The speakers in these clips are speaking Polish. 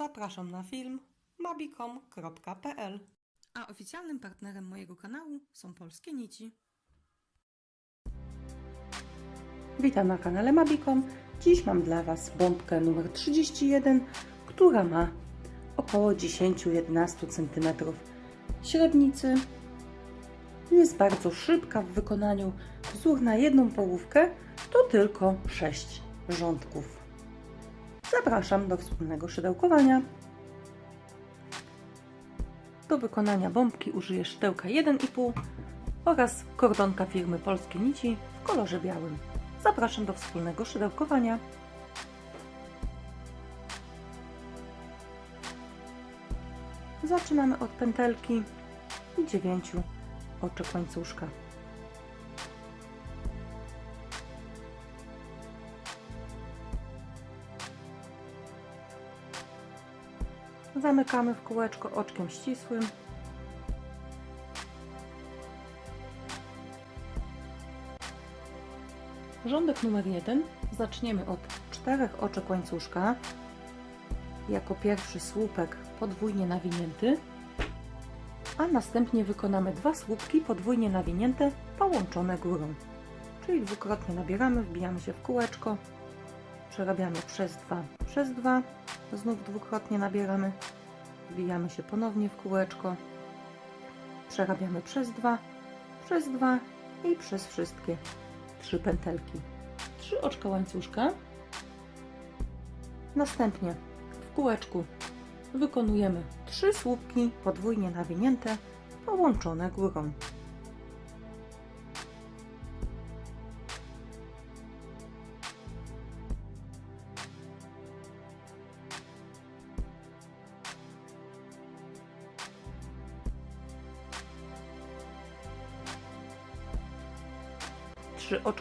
Zapraszam na film mabicom.pl A oficjalnym partnerem mojego kanału są Polskie Nici. Witam na kanale Mabicom. Dziś mam dla Was bombkę numer 31, która ma około 10-11 cm średnicy. Jest bardzo szybka w wykonaniu. Wzór na jedną połówkę to tylko 6 rządków. Zapraszam do wspólnego szydełkowania. Do wykonania bombki użyję szydełka 1,5 oraz kordonka firmy Polskie Nici w kolorze białym. Zapraszam do wspólnego szydełkowania. Zaczynamy od pętelki i 9 oczek łańcuszka. Zamykamy w kółeczko oczkiem ścisłym. Rządek numer jeden. Zaczniemy od czterech oczek łańcuszka. Jako pierwszy słupek podwójnie nawinięty, a następnie wykonamy dwa słupki podwójnie nawinięte, połączone górą. Czyli dwukrotnie nabieramy, wbijamy się w kółeczko, przerabiamy przez dwa, przez dwa, znów dwukrotnie nabieramy, wbijamy się ponownie w kółeczko, przerabiamy przez dwa, przez dwa i przez wszystkie trzy pętelki. Trzy oczka łańcuszka. Następnie w kółeczku wykonujemy trzy słupki podwójnie nawinięte, połączone górą.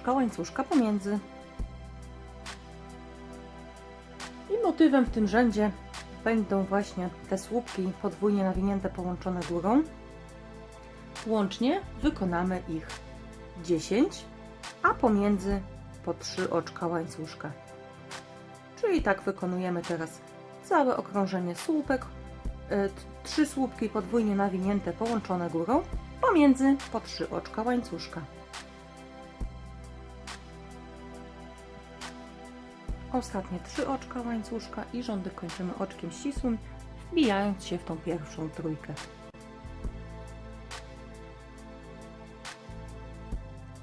Trzy oczka łańcuszka pomiędzy. I motywem w tym rzędzie będą właśnie te słupki podwójnie nawinięte połączone górą. Łącznie wykonamy ich 10, a pomiędzy po 3 oczka łańcuszka. Czyli tak wykonujemy teraz całe okrążenie słupek, 3 słupki podwójnie nawinięte połączone górą, pomiędzy po 3 oczka łańcuszka. Ostatnie trzy oczka łańcuszka i rządek kończymy oczkiem ścisłym, wbijając się w tą pierwszą trójkę.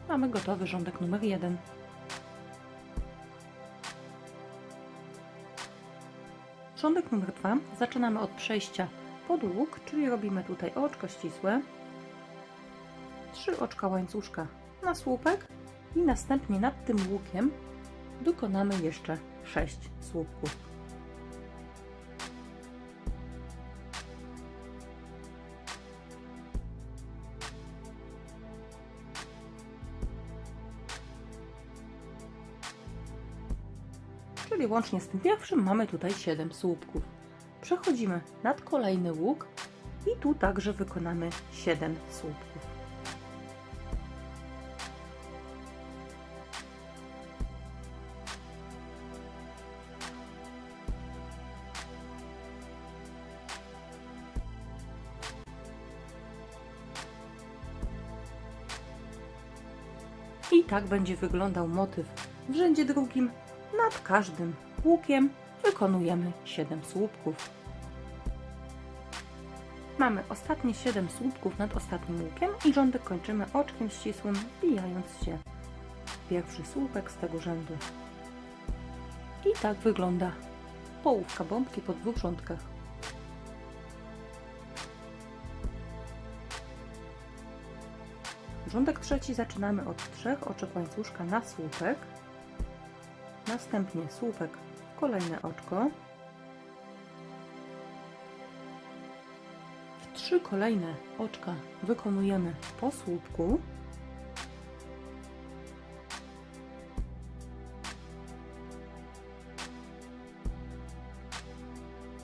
Mamy gotowy rządek numer jeden. Rządek numer dwa zaczynamy od przejścia pod łuk, czyli robimy tutaj oczko ścisłe, trzy oczka łańcuszka na słupek i następnie nad tym łukiem dokonamy jeszcze 6 słupków. Czyli łącznie z tym pierwszym mamy tutaj 7 słupków. Przechodzimy nad kolejny łuk i tu także wykonamy 7 słupków. Tak będzie wyglądał motyw w rzędzie drugim. Nad każdym łukiem wykonujemy 7 słupków. Mamy ostatnie 7 słupków nad ostatnim łukiem i rządek kończymy oczkiem ścisłym, wbijając się w pierwszy słupek z tego rzędu. I tak wygląda połówka bombki po dwóch rządkach. Rządek trzeci. Zaczynamy od trzech oczek łańcuszka na słupek, następnie słupek w kolejne oczko, w trzy kolejne oczka wykonujemy po słupku,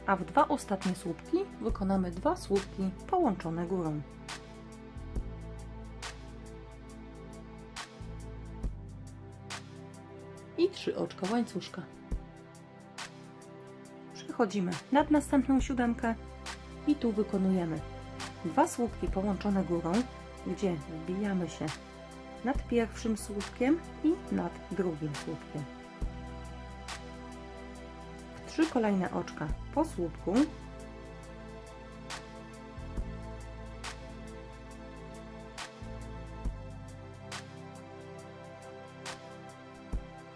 a w dwa ostatnie słupki wykonamy dwa słupki połączone górą. Trzy oczka łańcuszka. Przechodzimy nad następną siódemkę i tu wykonujemy dwa słupki połączone górą, gdzie wbijamy się nad pierwszym słupkiem i nad drugim słupkiem. W trzy kolejne oczka po słupku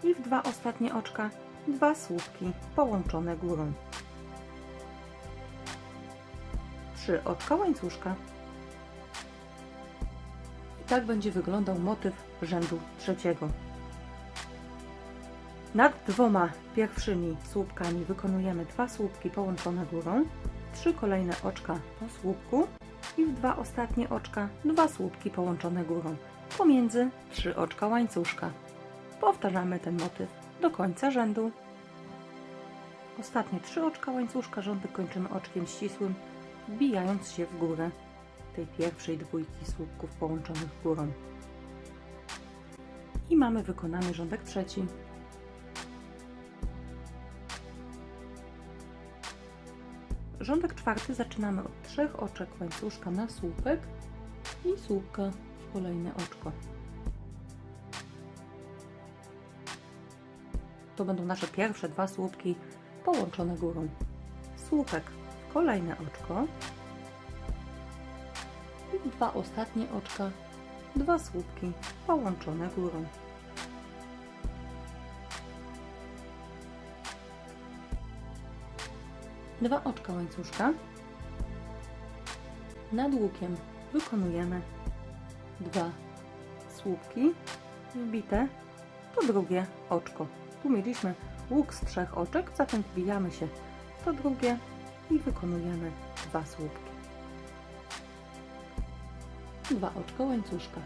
i w dwa ostatnie oczka dwa słupki połączone górą. Trzy oczka łańcuszka. I tak będzie wyglądał motyw rzędu trzeciego. Nad dwoma pierwszymi słupkami wykonujemy dwa słupki połączone górą, trzy kolejne oczka po słupku i w dwa ostatnie oczka dwa słupki połączone górą. Pomiędzy trzy oczka łańcuszka. Powtarzamy ten motyw do końca rzędu. Ostatnie trzy oczka łańcuszka rządek kończymy oczkiem ścisłym, wbijając się w górę tej pierwszej dwójki słupków połączonych górą. I mamy wykonany rządek trzeci. Rządek czwarty zaczynamy od trzech oczek łańcuszka na słupek i słupka w kolejne oczko. To będą nasze pierwsze dwa słupki połączone górą. Słupek w kolejne oczko i dwa ostatnie oczka, dwa słupki połączone górą. Dwa oczka łańcuszka. Nad łukiem wykonujemy dwa słupki wbite to drugie oczko. Tu mieliśmy łuk z trzech oczek, zatem wbijamy się to drugie i wykonujemy dwa słupki. Dwa oczka łańcuszka.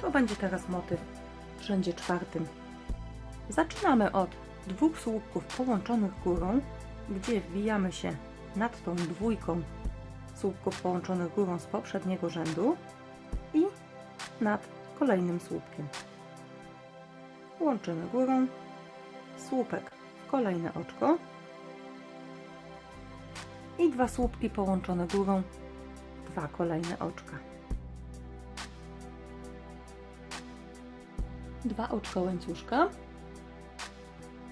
To będzie teraz motyw w rzędzie czwartym. Zaczynamy od dwóch słupków połączonych górą, gdzie wbijamy się nad tą dwójką słupków połączonych górą z poprzedniego rzędu i nad kolejnym słupkiem. Łączymy górą, słupek w kolejne oczko. I dwa słupki połączone górą, dwa kolejne oczka. Dwa oczka łańcuszka,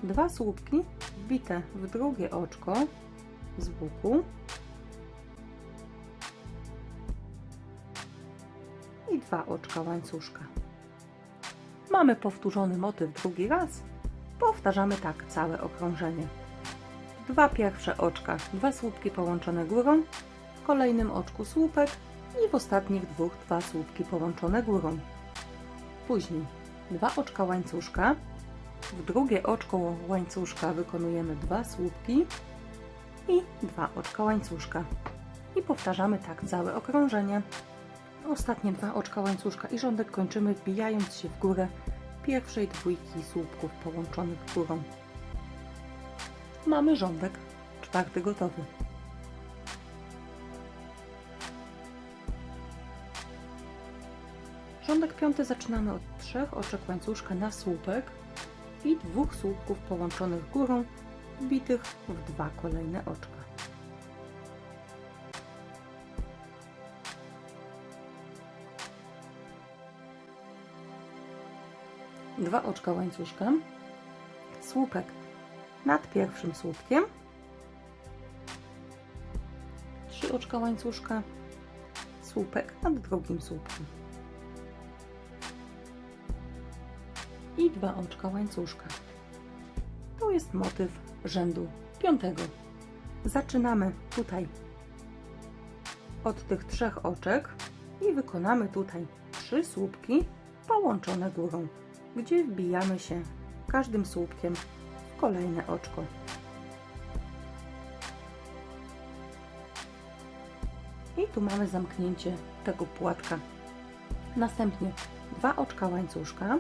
dwa słupki wbite w drugie oczko z boku. I dwa oczka łańcuszka. Mamy powtórzony motyw drugi raz. Powtarzamy tak całe okrążenie. Dwa pierwsze oczka, dwa słupki połączone górą, w kolejnym oczku słupek i w ostatnich dwóch dwa słupki połączone górą. Później dwa oczka łańcuszka, w drugie oczko łańcuszka wykonujemy dwa słupki i dwa oczka łańcuszka. I powtarzamy tak całe okrążenie. Ostatnie dwa oczka łańcuszka i rządek kończymy wbijając się w górę pierwszej dwójki słupków połączonych górą. Mamy rządek czwarty gotowy. Rządek piąty zaczynamy od trzech oczek łańcuszka na słupek i dwóch słupków połączonych górą, wbitych w dwa kolejne oczka. Dwa oczka łańcuszka, słupek nad pierwszym słupkiem, trzy oczka łańcuszka, słupek nad drugim słupkiem. I dwa oczka łańcuszka. To jest motyw rzędu piątego. Zaczynamy tutaj od tych trzech oczek i wykonamy tutaj trzy słupki połączone górą gdzie wbijamy się każdym słupkiem w kolejne oczko. I tu mamy zamknięcie tego płatka. Następnie dwa oczka łańcuszka,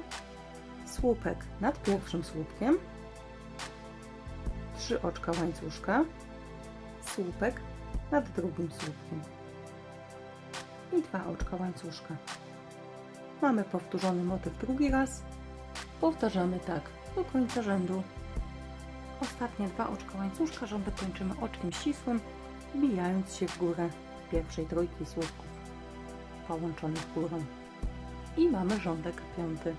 słupek nad pierwszym słupkiem, trzy oczka łańcuszka, słupek nad drugim słupkiem i dwa oczka łańcuszka. Mamy powtórzony motyw drugi raz Powtarzamy tak do końca rzędu. ostatnie dwa oczka łańcuszka rządek kończymy oczkiem ścisłym, wbijając się w górę pierwszej trójki słupków połączonych górą. I mamy rządek piąty.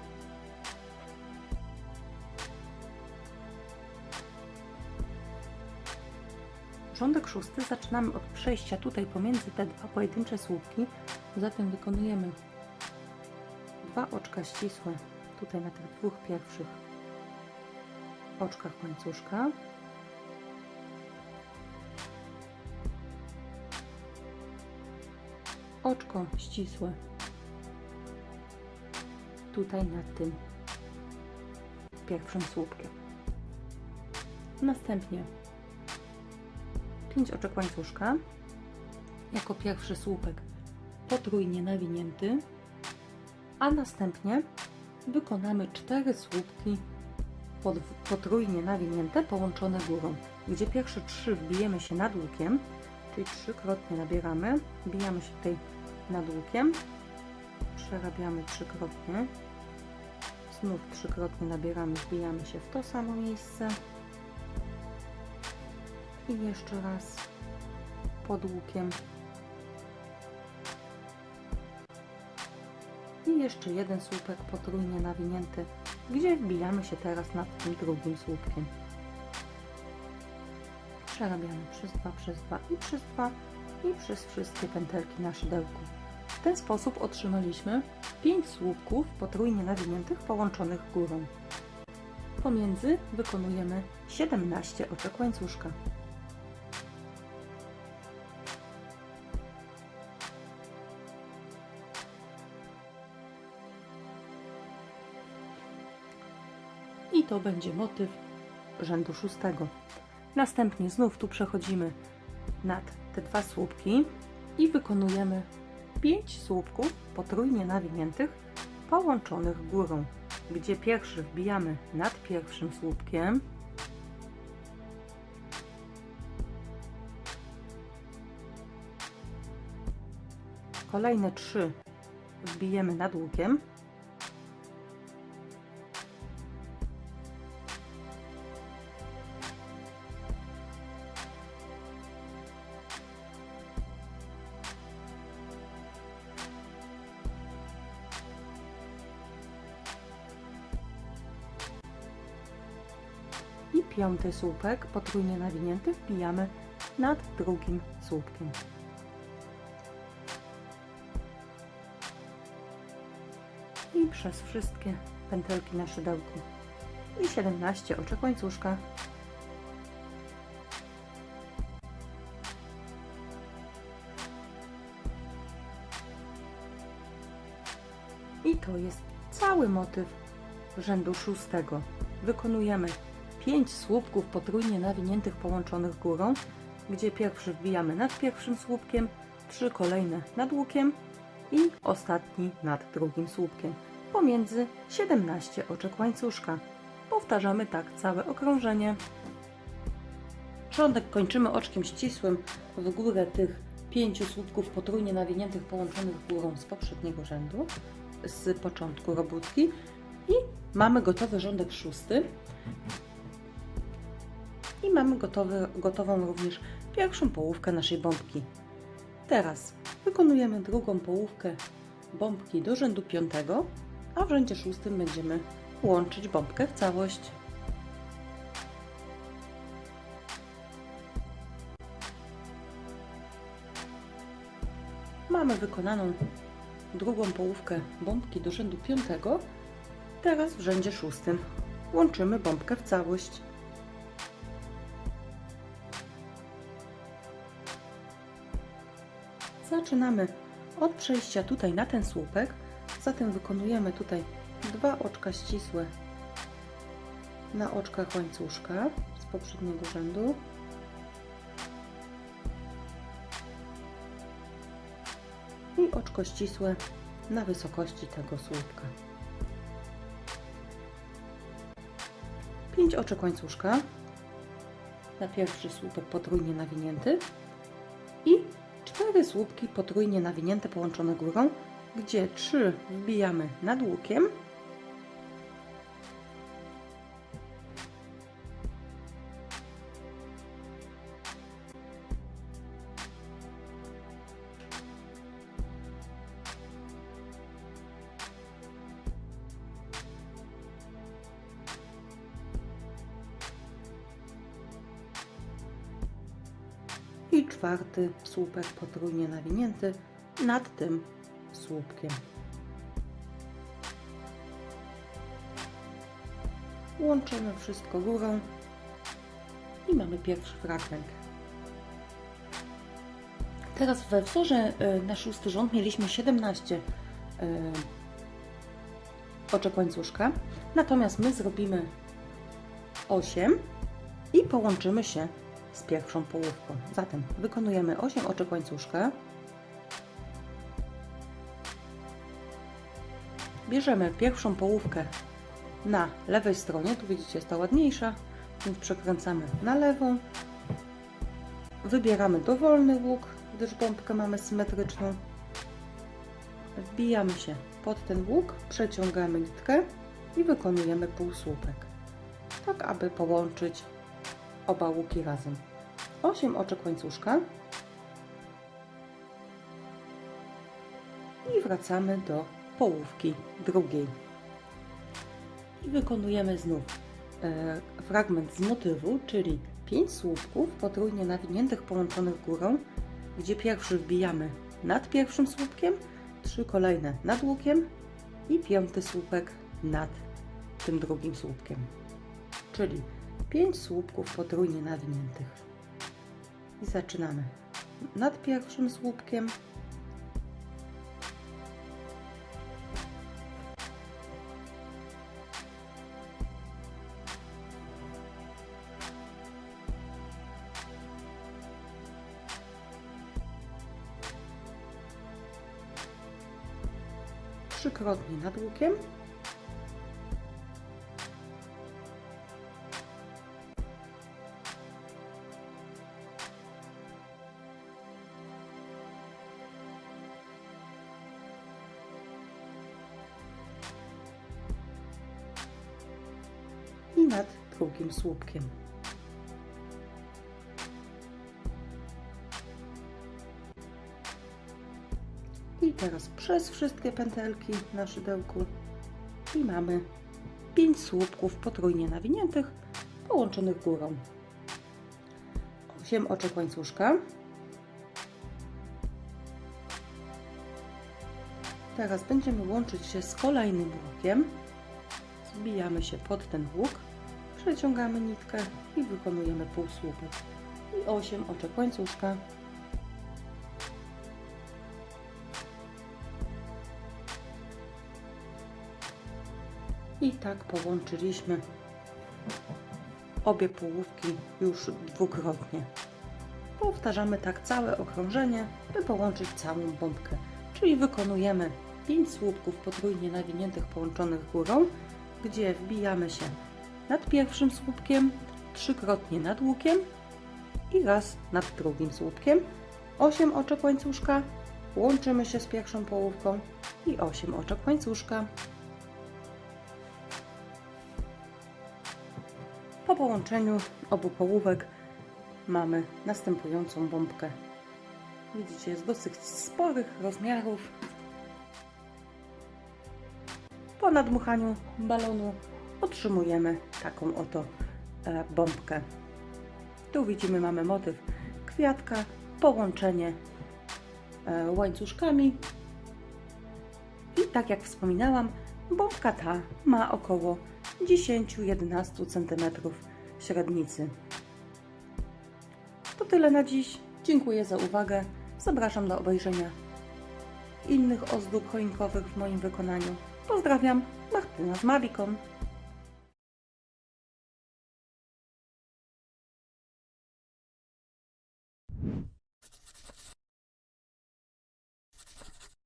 Rządek szósty zaczynamy od przejścia tutaj pomiędzy te dwa pojedyncze słupki, zatem wykonujemy dwa oczka ścisłe tutaj na tych dwóch pierwszych oczkach łańcuszka. Oczko ścisłe tutaj nad tym pierwszym słupkiem. Następnie 5 oczek łańcuszka jako pierwszy słupek potrójnie nawinięty, a następnie wykonamy 4 słupki potrójnie nawinięte połączone górą, gdzie pierwsze 3 wbijemy się nad łukiem, czyli trzykrotnie nabieramy, wbijamy się tutaj nad łukiem, przerabiamy trzykrotnie, znów trzykrotnie nabieramy, wbijamy się w to samo miejsce i jeszcze raz pod łukiem jeszcze jeden słupek potrójnie nawinięty, gdzie wbijamy się teraz nad tym drugim słupkiem. Przerabiamy przez dwa, przez dwa i przez dwa i przez wszystkie pętelki na szydełku. W ten sposób otrzymaliśmy 5 słupków potrójnie nawiniętych połączonych górą. Pomiędzy wykonujemy 17 oczek łańcuszka. To będzie motyw rzędu szóstego. Następnie znów tu przechodzimy nad te dwa słupki i wykonujemy 5 słupków potrójnie nawiniętych połączonych górą, gdzie pierwszy wbijamy nad pierwszym słupkiem, kolejne 3 wbijemy nad łukiem, piąty słupek potrójnie nawinięty wbijamy nad drugim słupkiem. I przez wszystkie pętelki na szydełku. I 17 oczek łańcuszka. I to jest cały motyw rzędu szóstego. Wykonujemy 5 słupków potrójnie nawiniętych połączonych górą, gdzie pierwszy wbijamy nad pierwszym słupkiem, trzy kolejne nad łukiem i ostatni nad drugim słupkiem. Pomiędzy 17 oczek łańcuszka. Powtarzamy tak całe okrążenie. Rządek kończymy oczkiem ścisłym w górę tych pięciu słupków potrójnie nawiniętych połączonych górą z poprzedniego rzędu, z początku robótki i mamy gotowy rządek szósty. I mamy gotowy, gotową również pierwszą połówkę naszej bombki. Teraz wykonujemy drugą połówkę bombki do rzędu piątego, a w rzędzie szóstym będziemy łączyć bombkę w całość. Mamy wykonaną drugą połówkę bombki do rzędu piątego. Teraz w rzędzie szóstym łączymy bombkę w całość. Zaczynamy od przejścia tutaj na ten słupek, zatem wykonujemy tutaj dwa oczka ścisłe na oczkach łańcuszka z poprzedniego rzędu. I oczko ścisłe na wysokości tego słupka. 5 oczek łańcuszka na pierwszy słupek potrójnie nawinięty cztery słupki potrójnie nawinięte połączone górą, gdzie trzy wbijamy nad łukiem, i czwarty słupek potrójnie nawinięty nad tym słupkiem. Łączymy wszystko górą i mamy pierwszy fragment. Teraz we wzorze y, na szósty rząd mieliśmy 17 y, oczek łańcuszka, natomiast my zrobimy 8 i połączymy się z pierwszą połówką. Zatem wykonujemy 8 oczek łańcuszka. Bierzemy pierwszą połówkę na lewej stronie, tu widzicie jest ta ładniejsza, więc przekręcamy na lewą. Wybieramy dowolny łuk, gdyż bombkę mamy symetryczną. Wbijamy się pod ten łuk, przeciągamy nitkę i wykonujemy półsłupek, tak aby połączyć oba łuki razem. 8 oczek łańcuszka i wracamy do połówki drugiej. I wykonujemy znów e, fragment z motywu, czyli 5 słupków potrójnie nawiniętych połączonych górą, gdzie pierwszy wbijamy nad pierwszym słupkiem, trzy kolejne nad łukiem i piąty słupek nad tym drugim słupkiem. Czyli 5 słupków potrójnie nawiniętych. I zaczynamy nad pierwszym słupkiem. Trzykrotnie nad łukiem. Słupkiem. I teraz przez wszystkie pętelki na szydełku i mamy 5 słupków potrójnie nawiniętych połączonych górą. 8 oczek łańcuszka. Teraz będziemy łączyć się z kolejnym łukiem zbijamy się pod ten łuk, przeciągamy nitkę i wykonujemy półsłupek i 8 oczek łańcuszka. I tak połączyliśmy obie połówki już dwukrotnie. Powtarzamy tak całe okrążenie, by połączyć całą bombkę. Czyli wykonujemy 5 słupków potrójnie nawiniętych połączonych górą, gdzie wbijamy się nad pierwszym słupkiem, trzykrotnie nad łukiem i raz nad drugim słupkiem. 8 oczek łańcuszka, łączymy się z pierwszą połówką i 8 oczek łańcuszka. Po połączeniu obu połówek mamy następującą bombkę. Widzicie, jest dosyć sporych rozmiarów. Po nadmuchaniu balonu otrzymujemy taką oto e, bombkę. Tu widzimy, mamy motyw kwiatka, połączenie e, łańcuszkami i tak jak wspominałam, bombka ta ma około 10-11 cm średnicy. To tyle na dziś. Dziękuję za uwagę. Zapraszam do obejrzenia innych ozdób choinkowych w moim wykonaniu. Pozdrawiam, Martyna z Mabikon.